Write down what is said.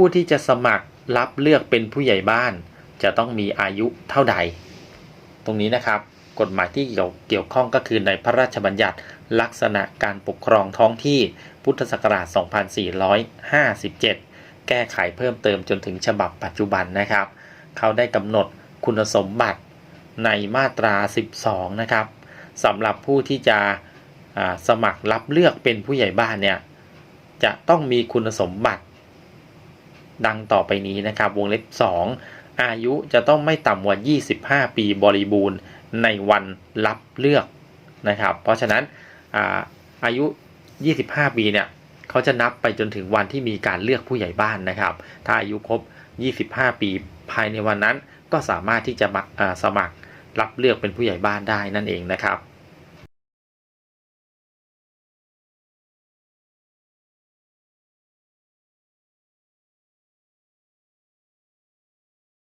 ผู้ที่จะสมัครรับเลือกเป็นผู้ใหญ่บ้าน จะต้องมีอายุเท่าใด ตรงนี้นะครับ กฎหมายที่เกี่ยวเกี่ยวข้องก็คือในพระราชบัญญัติลักษณะการปกครองท้องที่พุทธศักราช 2457 แก้ไขเพิ่มเติมจนถึงฉบับปัจจุบันนะครับ เขาได้กำหนดคุณสมบัติในมาตรา 12 นะครับสำหรับผู้ที่จะสมัครรับเลือกเป็นผู้ใหญ่บ้านเนี่ยจะต้องมีคุณสมบัติ ดังต่อไปนี้นะครับวงเล็บ 2 อายุจะต้องไม่ต่ำกว่า 25 ปีบริบูรณ์ในวันรับเลือกนะครับ เพราะฉะนั้นอาอายุ 25 ปีเนี่ยเขาจะนับไปจนถึงวันที่มีการเลือกผู้ใหญ่บ้านนะครับ ถ้าอายุครบ 25 ปีภายในวันนั้นก็สามารถที่จะมาสมัครรับเลือกเป็นผู้ใหญ่บ้านได้นั่นเองนะครับ